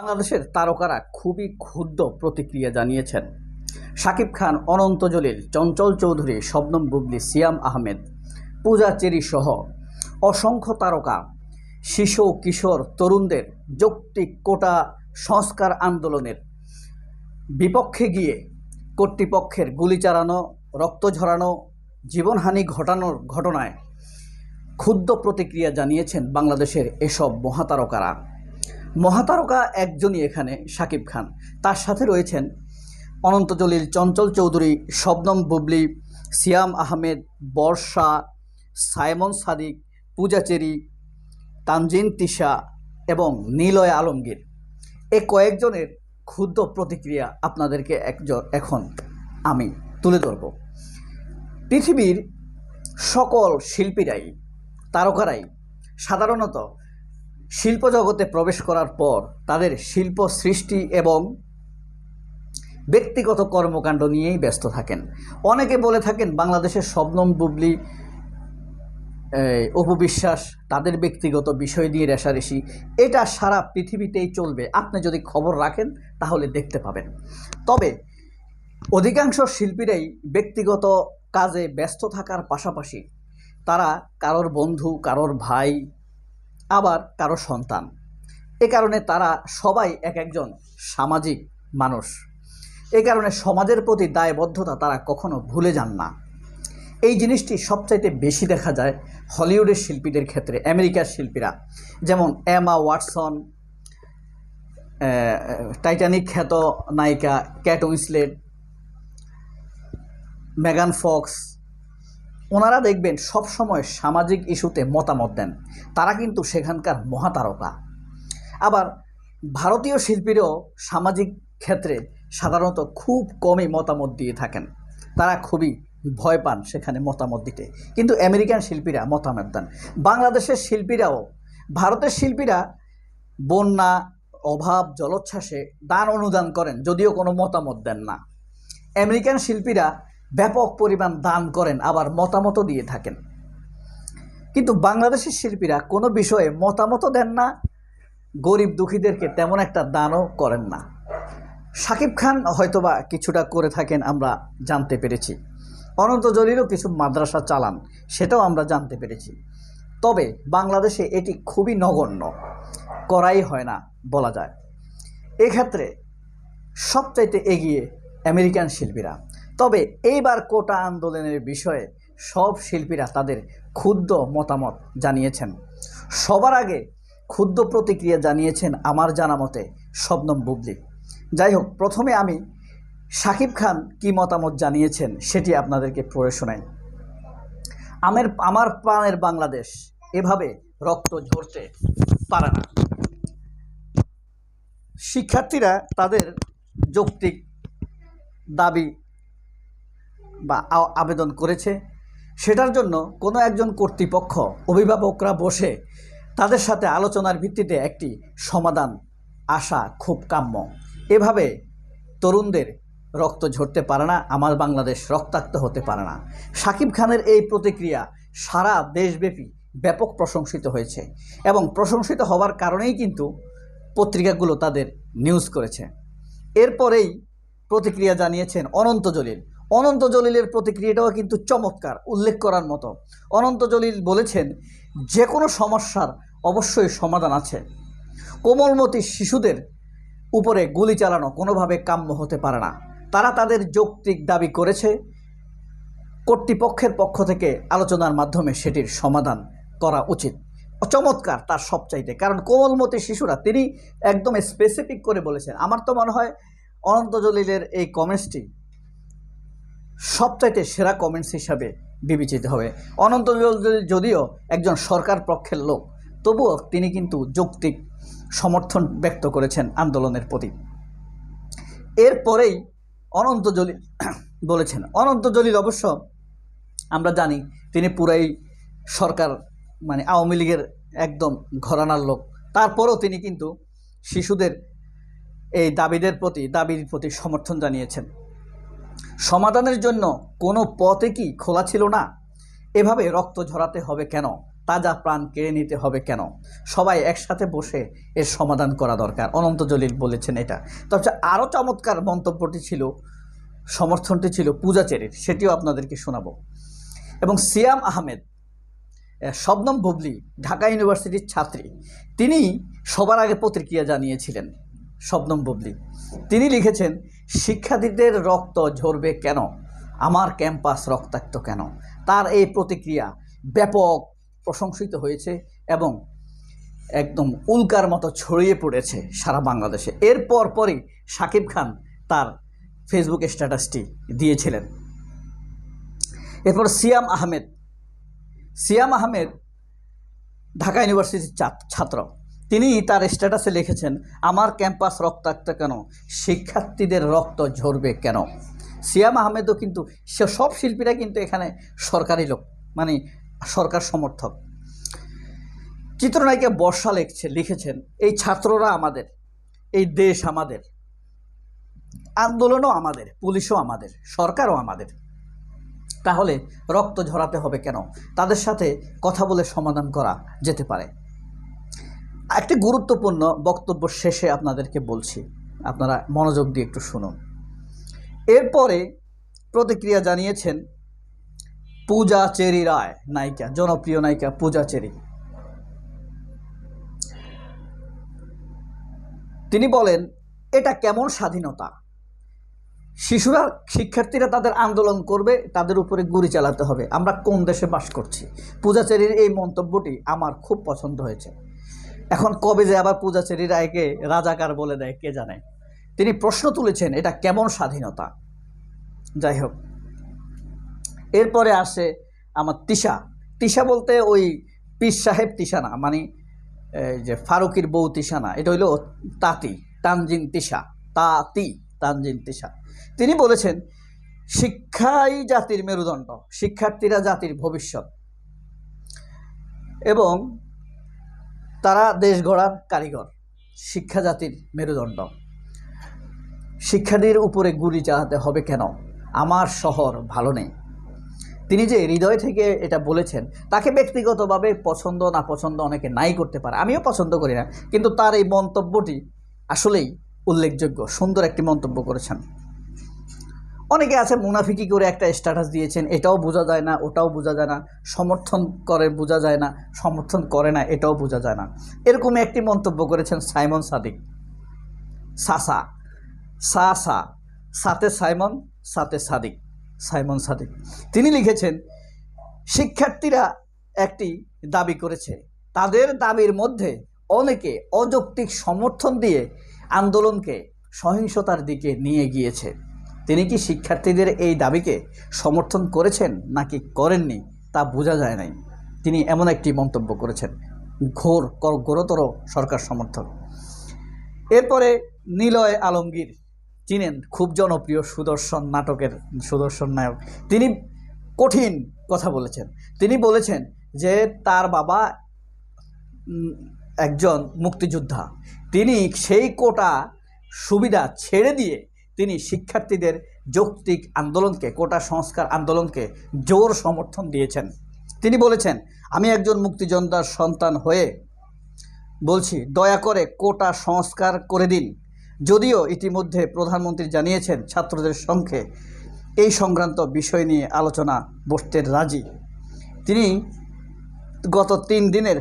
বাংলাদেশের তারকারা খুবই ক্ষুদ্র প্রতিক্রিয়া জানিয়েছেন। শাকিব খান, অনন্ত জলিল, চঞ্চল চৌধুরী, শবনম বুবলি, সিয়াম আহমেদ, পূজা চেরি সহ অসংখ্য তারকা, শিশু, কিশোর, তরুণদের যৌক্তিক কোটা সংস্কার আন্দোলনের বিপক্ষে গিয়ে কর্তৃপক্ষের গুলি চালানো, রক্ত ঝরানো, জীবনহানি ঘটানোর ঘটনায় ক্ষুদ্র প্রতিক্রিয়া জানিয়েছেন বাংলাদেশের এসব মহাতারকারা। মহাতারকা একজনই এখানে শাকিব খান। তার সাথে রয়েছেন অনন্ত জলিল, চঞ্চল চৌধুরী, শবনম বুবলি, সিয়াম আহমেদ, বর্ষা, সাইমন সাদিক পূজাচেরি তানজিন তিশা এবং নিলয় আলমগীর। এ কয়েকজনের ক্ষুদ্র প্রতিক্রিয়া আপনাদেরকে একজন এখন আমি তুলে ধরব। পৃথিবীর সকল শিল্পীরাই, তারকারাই সাধারণত শিল্প জগতে প্রবেশ করার পর তাদের শিল্প সৃষ্টি এবং ব্যক্তিগত কর্মকাণ্ড নিয়েই ব্যস্ত থাকেন। অনেকে বলে থাকেন বাংলাদেশের শবনম বুবলি এই, অপু বিশ্বাস তাদের ব্যক্তিগত বিষয় নিয়ে রেশারেশি এটা সারা পৃথিবীতেই চলবে। আপনি যদি খবর রাখেন তাহলে দেখতে পাবেন। তবে অধিকাংশ শিল্পীরাই ব্যক্তিগত কাজে ব্যস্ত থাকার পাশাপাশি তারা কারোর বন্ধু কারোর ভাই আবার কারও সন্তান। এ কারণে তারা সবাই এক একজন সামাজিক মানুষ। এ কারণে সমাজের প্রতি দায়বদ্ধতা তারা কখনো ভুলে যান না। এই জিনিসটি সবচাইতে বেশি দেখা যায় হলিউডের শিল্পীদের ক্ষেত্রে, আমেরিকার শিল্পীরা। যেমন এমা ওয়াটসন টাইটানিক খ্যাত নায়িকা ক্যাট উইন্সলেট, মেগান ফক্স ওনারা দেখবেন সব সময় সামাজিক ইস্যুতে মতামত দেন। তারা কিন্তু সেখানকার মহাতারকা। আবার ভারতীয় শিল্পীরাও সামাজিক ক্ষেত্রে সাধারণত খুব কমই মতামত দিয়ে থাকেন। তারা খুবই ভয় পান সেখানে মতামত দিতে। কিন্তু আমেরিকান শিল্পীরা মতামত দেন। বাংলাদেশের শিল্পীরাও, ভারতের শিল্পীরা বন্যা, অভাব, জলোচ্ছ্বাসে দান অনুদান করেন, যদিও কোনো মতামত দেন না। আমেরিকান শিল্পীরা ব্যাপক পরিমাণ দান করেন, আবার মতামতও দিয়ে থাকেন। কিন্তু বাংলাদেশের শিল্পীরা কোনো বিষয়ে মতামতও দেন না, গরিব দুঃখীদেরকে তেমন একটা দানও করেন না। শাকিব খান হয়তোবা কিছুটা করে থাকেন, আমরা জানতে পেরেছি। অনন্ত জলিলও কিছু মাদ্রাসা চালান, সেটাও আমরা জানতে পেরেছি। তবে বাংলাদেশে এটি খুবই নগণ্য, করাই হয় না বলা যায়। এক্ষেত্রে সবচাইতে এগিয়ে আমেরিকান শিল্পীরা। তবে এইবার কোটা আন্দোলনের বিষয়ে সব শিল্পীরা তাদের ক্ষুদ্র মতামত জানিয়েছেন। সবার আগে ক্ষুদ্র প্রতিক্রিয়া জানিয়েছেন আমার জানা মতে শবনম বুবলি। যাই হোক, প্রথমে আমি শাকিব খান কি মতামত জানিয়েছেন সেটি আপনাদেরকে পড়ে শোনাই। আমের, আমার প্রাণের বাংলাদেশ এভাবে রক্ত ঝরতে পারে না। শিক্ষার্থীরা তাদের যৌক্তিক দাবি বা আবেদন করেছে, সেটার জন্য কোনো একজন কর্তৃপক্ষ, অভিভাবকরা বসে তাদের সাথে আলোচনার ভিত্তিতে একটি সমাধান আসা খুব কাম্য। এভাবে তরুণদের রক্ত ঝরতে পারে না, আমার বাংলাদেশ রক্তাক্ত হতে পারে না। সাকিব খানের এই প্রতিক্রিয়া সারা দেশব্যাপী ব্যাপক প্রশংসিত হয়েছে এবং প্রশংসিত হওয়ার কারণেই কিন্তু পত্রিকাগুলো তাদের নিউজ করেছে। এরপরেই প্রতিক্রিয়া জানিয়েছেন অনন্ত জলিল। অনন্ত জলিলের প্রতিক্রিয়াটাও কিন্তু চমৎকার, উল্লেখ করার মতো। অনন্ত জলিল বলেছেন যে কোনো সমস্যার অবশ্যই সমাধান আছে। কোমলমতি শিশুদের উপরে গুলি চালানো কোনোভাবে কাম্য হতে পারে না। তারা তাদের যৌক্তিক দাবি করেছে। কর্তৃপক্ষের পক্ষ থেকে আলোচনার মাধ্যমে সেটির সমাধান করা উচিত। চমৎকার তার সবচাইতে, কারণ কোমলমতি শিশুরা, তিনি একদম স্পেসিফিক করে বলেছেন। আমার তো মনে হয় অনন্ত জলিলের এই কমেন্টসটি সবচাইতে সেরা কমেন্টস হিসাবে বিবেচিত হবে। অনন্ত যদিও একজন সরকার পক্ষের লোক, তবুও তিনি কিন্তু যৌক্তিক সমর্থন ব্যক্ত করেছেন আন্দোলনের প্রতি। এরপরেই অনন্ত জলিল বলেছেন, অনন্ত জলিল অবশ্য আমরা জানি তিনি পুরাই সরকার মানে আওয়ামী লীগের একদম ঘরানার লোক। তারপরও তিনি কিন্তু শিশুদের এই দাবিদের প্রতি, দাবির প্রতি সমর্থন জানিয়েছেন। সমাধানের জন্য কোনো পথে কি খোলা ছিল না? এভাবে রক্ত ঝরাতে হবে কেন? তাজা প্রাণ কেড়ে নিতে হবে কেন? সবাই একসাথে বসে এর সমাধান করা দরকার। অনন্ত জলিল বলেছেন এটা। তবে আরও চমৎকার মন্তব্যটি ছিল সমর্থনটি ছিল পূজাচেরির সেটিও আপনাদেরকে শোনাবো। এবং সিয়াম আহমেদ আহ, শবনম বুবলি ঢাকা ইউনিভার্সিটির ছাত্রী তিনি সবার আগে প্রতিক্রিয়া জানিয়েছিলেন শবনম বুবলি। তিনি লিখেছেন শিক্ষার্থীদের রক্ত ঝরবে কেন? আমার ক্যাম্পাস রক্তাক্ত কেন? তার এই প্রতিক্রিয়া ব্যাপক প্রশংসিত হয়েছে এবং একদম উল্কার মতো ছড়িয়ে পড়েছে সারা বাংলাদেশে। এরপর পরই সাকিব খান তার ফেসবুক স্ট্যাটাসটি দিয়েছিলেন। এরপর সিয়াম আহমেদ। সিয়াম আহমেদ ঢাকা ইউনিভার্সিটির ছাত্র। তিনি তার স্ট্যাটাসে লিখেছেন, আমার ক্যাম্পাস রক্তাক্ত কেন? শিক্ষার্থীদের রক্ত ঝরবে কেন? সিয়াম আহমেদও কিন্তু, সে সব শিল্পীরা কিন্তু এখানে সরকারি লোক মানে সরকার সমর্থক। চিত্রনায়িকা বর্ষা লিখছে, লিখেছেন, এই ছাত্ররা আমাদের, এই দেশ আমাদের, আন্দোলনও আমাদের, পুলিশও আমাদের, সরকারও আমাদের। তাহলে রক্ত ঝরাতে হবে কেন? তাদের সাথে কথা বলে সমাধান করা যেতে পারে। একটি গুরুত্বপূর্ণ বক্তব্য শেষে আপনাদেরকে বলছি। আপনারা মনোযোগ দিয়ে একটু শুনুন। এরপরে প্রতিক্রিয়া জানিয়েছেন, পূজা চেরি রায়, নায়িকা, জনপ্রিয় নায়িকা পূজা চেরি। তিনি বলেন, এটা কেমন স্বাধীনতা? শিশুরা, শিক্ষার্থীরা তাদের আন্দোলন করবে, তাদের উপরে গুলি চালাতে হবে। আমরা কোন দেশে বাস করছি? পূজাচেরির এই মন্তব্যটি আমার খুব পছন্দ হয়েছে। এখন কবে যে আবার পূজাচেরি রায়কে রাজাকার বলে দেয়, কে জানে? তিনি প্রশ্ন তুলেছেন, এটা কেমন স্বাধীনতা? যাই হোক, এরপরে আসে আমার তিশা। তিশা বলতে ওই পীর সাহেব তিশা না মানে যে ফারুকির বউ তিশা না, এটা হইল তাঁতি, তানজিন তিশা, তাঁতি, তানজিন তিশা। তিনি বলেছেন, শিক্ষাই জাতির মেরুদণ্ড, শিক্ষার্থীরা জাতির ভবিষ্যৎ। এবং তারা দেশ গড়ার কারিগর শিক্ষা জাতির মেরুদণ্ড। শিক্ষার্থীর উপরে গুলি চালাতে হবে কেন? আমার শহর ভালো নেই। তিনি যে হৃদয় থেকে এটা বলেছেন, তাকে ব্যক্তিগতভাবে পছন্দ না পছন্দ অনেকে নাই করতে পারে। আমিও পছন্দ করি না, কিন্তু তার এই মন্তব্যটি আসলেই উল্লেখযোগ্য। সুন্দর একটি মন্তব্য করেছেন। অনেকে আছে মুনাফিকি করে একটা স্ট্যাটাস দিয়েছেন, এটাও বোঝা যায় না, ওটাও বোঝা যায় না, সমর্থন করে বোঝা যায় না, সমর্থন করে না, এটাও বোঝা যায় না। এরকম একটি মন্তব্য করেছেন সাইমন সাদিক। সাসা সা সা সাতে সাইমন সাতে সাদিক, সাইমন সাদিক। তিনি লিখেছেন, শিক্ষার্থীরা একটি দাবি করেছে, তাদের দাবির মধ্যে অনেকে অযৌক্তিক সমর্থন দিয়ে আন্দোলনকে সহিংসতার দিকে নিয়ে গিয়েছে। তিনি কি শিক্ষার্থীদের এই দাবিকে সমর্থন করেছেন নাকি করেননি তা বোঝা যায় নাই। তিনি এমন একটি মন্তব্য করেছেন, ঘোর ঘোরতর সরকার সমর্থক। এরপরে নিলয় আলমগীর চিনেন খুব জনপ্রিয় সুদর্শন নাটকের, সুদর্শন নায়ক। তিনি কঠিন কথা বলেছেন। তিনি বলেছেন যে তার বাবা একজন মুক্তিযোদ্ধা। তিনি সেই কোটা সুবিধা ছেড়ে দিয়ে তিনি শিক্ষার্থীদের যৌক্তিক আন্দোলনকে, কোটা সংস্কার আন্দোলনকে জোর সমর্থন দিয়েছেন। তিনি বলেছেন, আমি একজন মুক্তিযোদ্ধার সন্তান হয়ে বলছি, দয়া করে কোটা সংস্কার করে দিন। যদিও ইতিমধ্যে প্রধানমন্ত্রী জানিয়েছেন, ছাত্রদের সঙ্গে এই সংক্রান্ত বিষয় নিয়ে আলোচনা বসতে রাজি। তিনি গত তিন দিনের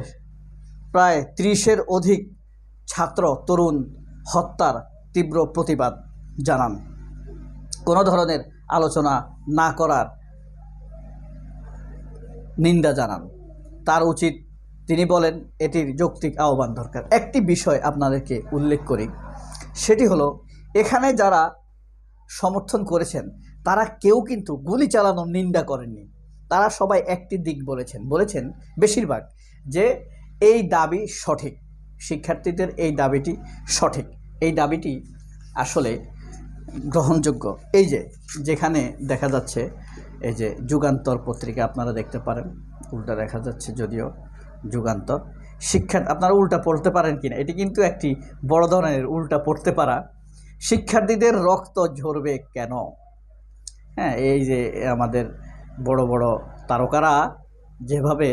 প্রায় ত্রিশের অধিক ছাত্র তরুণ হত্যার তীব্র প্রতিবাদ জানান। কোনো ধরনের আলোচনা না করার নিন্দা জানান। তার উচিত তিনি বলেন, এটির যৌক্তিক আহ্বান দরকার। একটি বিষয় আপনাদেরকে উল্লেখ করি। সেটি হলো, এখানে যারা সমর্থন করেছেন, তারা কেউ কিন্তু গুলি চালানোর নিন্দা করেননি। তারা সবাই একটি দিক বলেছেন। বলেছেন বেশিরভাগ যে, এই দাবি সঠিক। শিক্ষার্থীদের এই দাবিটি সঠিক। এই দাবিটি আসলে গ্রহণযোগ্য। এই যে, যেখানে দেখা যাচ্ছে, এই যে যুগান্তর পত্রিকা আপনারা দেখতে পারেন, উল্টা দেখা যাচ্ছে যদিও যুগান্তর। শিক্ষা আপনারা উল্টা পড়তে পারেন কিনা, এটি কিন্তু একটি বড় ধরনের উল্টা পড়তে পারা। শিক্ষার্থীদের রক্ত ঝরবে কেন? হ্যাঁ এই যে আমাদের বড় বড় তারকারা যেভাবে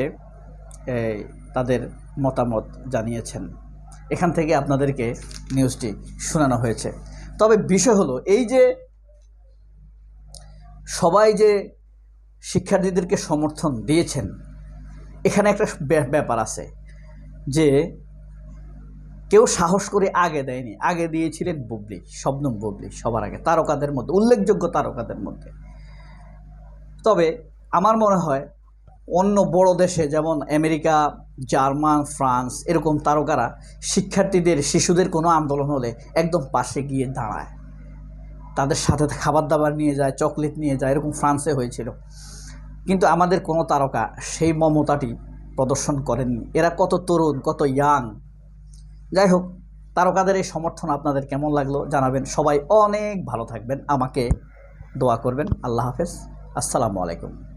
তাদের মতামত জানিয়েছেন। এখান থেকে আপনাদেরকে নিউজটি শোনানো হয়েছে। তবে বিষয় হলো, এই যে সবাই যে শিক্ষার্থীদেরকে সমর্থন দিয়েছেন, এখানে একটা ব্যাপ- ব্যাপার আছে যে কেউ সাহস করে আগে দেয়নি। আগে দিয়েছিলেন বুবলি, শবনম বুবলি সবার আগে, তারকাদের মধ্যে, উল্লেখযোগ্য তারকাদের মধ্যে। তবে আমার মনে হয় অন্য বড় দেশে, যেমন আমেরিকা, জার্মান, ফ্রান্স, এরকম তারকারা শিক্ষার্থীদের, শিশুদের কোনো আন্দোলন হলে একদম পাশে গিয়ে দাঁড়ায়। তাদের সাথে খাবার দাবার নিয়ে যায়, চকলেট নিয়ে যায়, এরকম ফ্রান্সে হয়েছিল। কিন্তু আমাদের কোনো তারকা সেই মমতাটি প্রদর্শন করেননি। এরা কত তরুণ, কত ইয়াং। যাই হোক, তারকাদের এই সমর্থন আপনাদের কেমন লাগল জানাবেন। সবাই অনেক ভালো থাকবেন। আমাকে দোয়া করবেন। আল্লাহ হাফেজ। আসসালামু আলাইকুম।